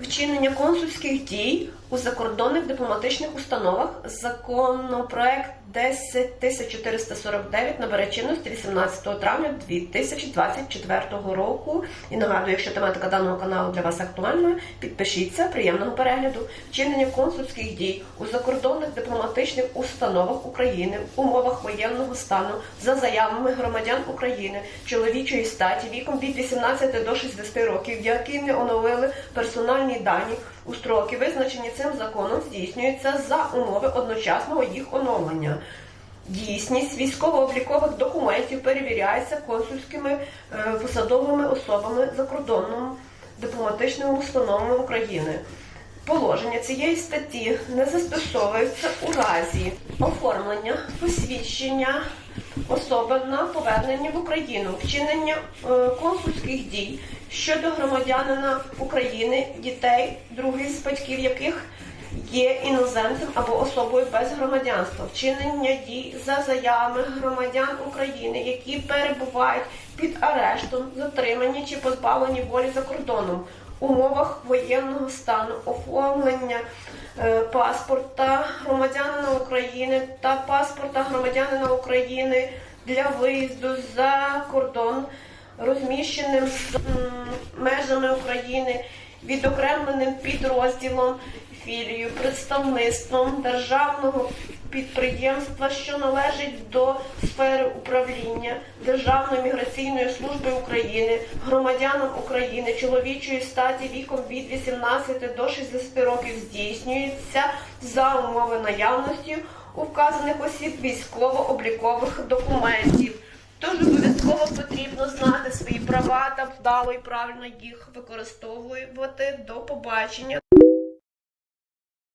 вчинення консульських дій у закордонних дипломатичних установах. Законопроект 10449 набере чинності 18 травня 2024 року. І нагадую, якщо тематика даного каналу для вас актуальна, підпишіться. Приємного перегляду. Вчинення консульських дій у закордонних дипломатичних установах України в умовах воєнного стану за заявами громадян України чоловічої статі віком від 18 до 60 років, які не оновили персональні дані у строки, визначені цим законом, здійснюються за умови одночасного їх оновлення. Дійсність військово-облікових документів перевіряється консульськими е, посадовими особами закордонним дипломатичними установами України. Положення цієї статті не застосовується у разі оформлення посвідчення особи на повернення в Україну, вчинення е, консульських дій щодо громадянина України, дітей, других з батьків яких є іноземцем або особою без громадянства, вчинення дій за заявами громадян України, які перебувають під арештом, затримані чи позбавлені волі за кордоном. Умовах воєнного стану оформлення е, паспорта громадянина України та паспорта громадянина України для виїзду за кордон, розміщеним межами України, відокремленим підрозділом філію, представництвом державного підприємства, що належить до сфери управління Державної міграційної служби України, громадянам України чоловічої статі віком від 18 до 60 років здійснюється за умови наявності у вказаних осіб військово-облікових документів. Тож обов'язково потрібно знати свої права та вдало і правильно їх використовувати. До побачення.